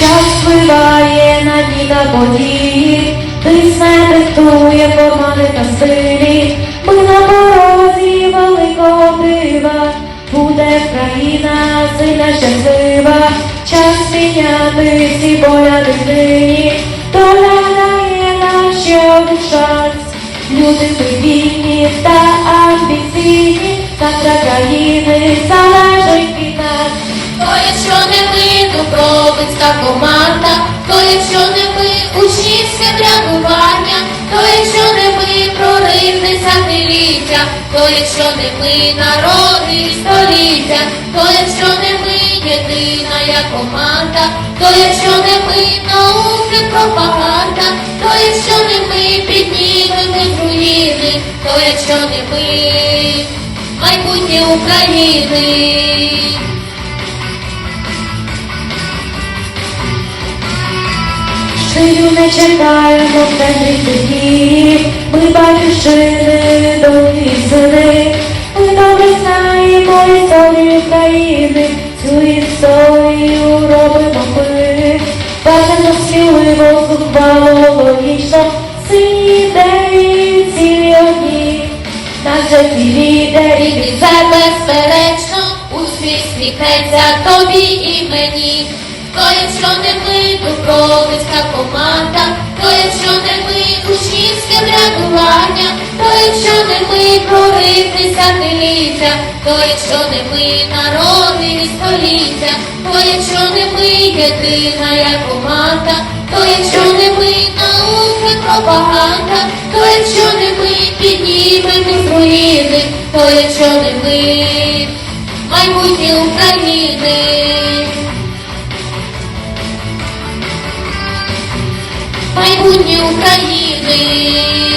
час спливає на дні та події, тисне, диктує формати та стилі, ми на порозі великого дива, буде країна сильна щаслива, час міняти всі погляди нині, доля дає нам ще один шанс. Люди ми вільні та амбіційні, завтра країни то якщо не ми, народи і століття, то якщо не ми, єдина я команда, то якщо не ми, науки пропаганда, то якщо не ми, піднімемо руїни, то якщо не ми, майбутнє України. Шию не чекаємо в темрі дні, бажано сміливо, зухвало, логічно, сині ідеї цілі одні, наче ці лідері І безперечно, успіх світеться тобі і мені. То якщо не ми, Дубровицька команда, то якщо не ми, учнівське врядування, то якщо не ми, прорив десятиліття, то якщо не ми, народи і століття, то якщо не ми, єдина я команда, то якщо не ми, науки пропаганда, то якщо не ми, піднімемо з руїни, то якщо не ми, майбутнє України. Майбутнє України.